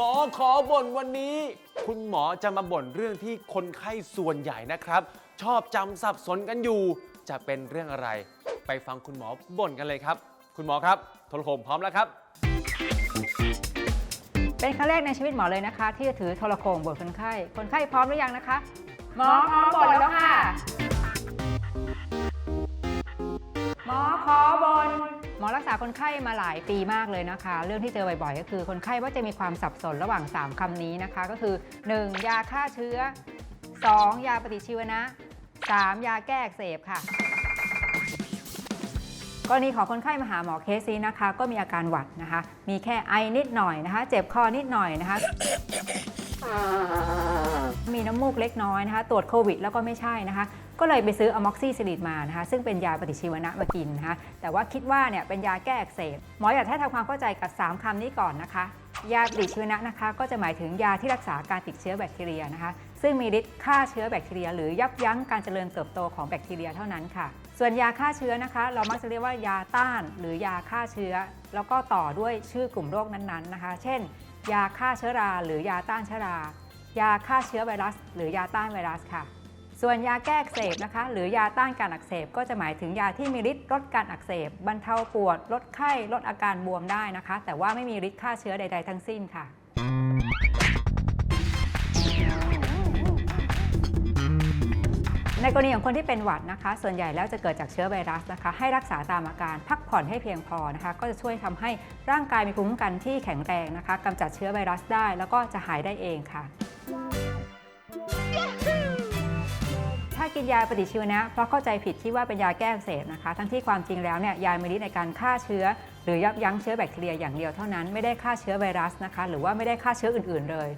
หมอขอบ่นวันนี้ คุณหมอจะมาบ่นเรื่องที่คนไข้ส่วนใหญ่นะครับ ชอบจำสับสนกันอยู่ จะเป็นเรื่องอะไร ไปฟังคุณหมอบ่นกันเลยครับ คุณหมอครับโทรโขงพร้อมแล้วครับ เป็นครั้งแรกในชีวิตหมอเลยนะคะ ที่จะถือโทรโขงบทคนไข้ คนไข้พร้อมหรือยังนะคะ หมอพร้อมบทแล้วค่ะ หมอขอบน หมอรักษาคนไข้มาหลายปีมากเลยนะคะ เรื่องที่เจอบ่อยๆ ก็คือคนไข้ว่าจะมีความสับสนระหว่าง 3คำนี้นะคะ ก็คือ 1. ยาฆ่าเชื้อ 2. ยาปฏิชีวนะ 3. ยาแก้อักเสบค่ะกรณีของคนไข้มาหาหมอเคสนี้นะคะ ก็มีอาการหวัดนะคะ มีแค่ไอนิดหน่อยนะคะ เจ็บคอนิดหน่อยนะคะ้ำมูกเล็กน้อยนะคะ ตรวจโควิดแล้วก็ไม่ใช่นะคะ ก็เลยไปซื้ออะม็อกซี่ซิลิดมานะคะ ซึ่งเป็นยาปฏิชีวนะมากินนะคะ แต่ว่าคิดว่าเนี่ยเป็นยาแก้อักเสบ หมออยากให้ทำความเข้าใจกับ 3คำนี้ก่อนนะคะ ยาปฏิชีวนะนะคะ ก็จะหมายถึงยาที่รักษาการติดเชื้อแบคทีเรียนะคะ ซึ่งมีฤทธิ์ฆ่าเชื้อแบคทีเรีย หรือยับยั้งการเจริญเติบโตของแบคทีเรียเท่านั้นค่ะ ส่วนยาฆ่าเชื้อนะคะ เรามักจะเรียกว่ายาต้านหรือยาฆ่าเชื้อ แล้วก็ต่อด้วยชื่อกลุ่มโรคนั้นๆนะคะ เช่น ยาฆ่าเชื้อรา หรือยาต้านเชื้อรา ยาฆ่าเชื้อไวรัส หรือยาต้านไวรัสค่ะ ส่วนยาแก้อักเสบนะคะ หรือยาต้านการอักเสบ ก็จะหมายถึงยาที่มีฤทธิ์ลดการอักเสบ บรรเทาปวด ลดไข้ ลดอาการบวมได้นะคะ แต่ว่าไม่มีฤทธิ์ฆ่าเชื้อใด ๆ ทั้งสิ้นค่ะในกรณีของคนที่เป็นหวัดนะคะ ส่วนใหญ่แล้วจะเกิดจากเชื้อไวรัสนะคะ ให้รักษาตามอาการพักผ่อนให้เพียงพอนะคะ ก็จะช่วยทำให้ร่างกายมีภูมิคุ้มกันที่แข็งแรงนะคะกำจัดเชื้อไวรัสได้ แล้วก็จะหายได้เองค่ะ กินยาปฏิชีวนะ เพราะเข้าใจผิดที่ว่าเป็นยาแก้อักเสบนะคะ ทั้งที่ความจริงแล้วเนี่ยยามีฤทธิ์ในการฆ่าเชื้อ หรือยับยั้งเชื้อแบคทีเรียอย่างเดียวเท่านั้นไม่ได้ฆ่าเชื้อไวรัสนะคะ หรือว่าไม่ได้ฆ่าเชื้ออื่นๆเลย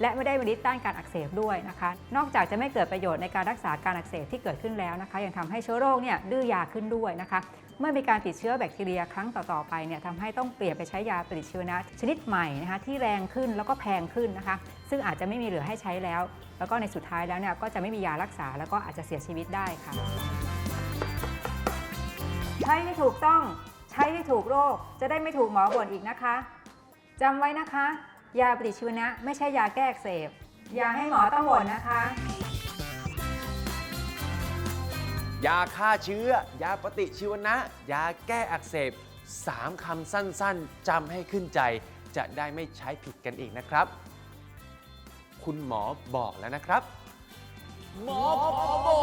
และไม่ได้มีฤทธิ์ต้านการอักเสบด้วยนะคะ นอกจากจะไม่เกิดประโยชน์ในการรักษาการอักเสบที่เกิดขึ้นแล้วนะคะ ยังทำให้เชื้อโรคเนี่ยดื้อยาขึ้นด้วยนะคะ เมื่อมีการติดเชื้อแบคทีเรียครั้งต่อๆไปเนี่ยทำให้ต้องเปลี่ยนไปใช้ยาปฏิชีวนะชนิดใหม่นะคะที่แรงขึ้นแล้วก็แพงขึ้นนะคะ ซึ่งอาจจะไม่มีเหลือให้ใช้แล้ว แล้วก็ในสุดท้ายแล้วเนี่ยก็จะไม่มียารักษาแล้วก็อาจจะเสียชีวิตได้ค่ะ ใช้ให้ถูกต้องใช้ให้ถูกโรคจะได้ไม่ถูกหมอบ่นอีกนะคะจำไว้นะคะ ยาปฏิชีวนะ ไม่ใช่ยาแก้อักเสบ อย่าให้หมอต้องบ่นนะคะ ยาฆ่าเชื้อ ยาปฏิชีวนะ ยาแก้อักเสบ 3 คำสั้นๆ จำให้ขึ้นใจ จะได้ไม่ใช้ผิดกันอีกนะครับ คุณหมอบอกแล้วนะครับ หมอขอบ่น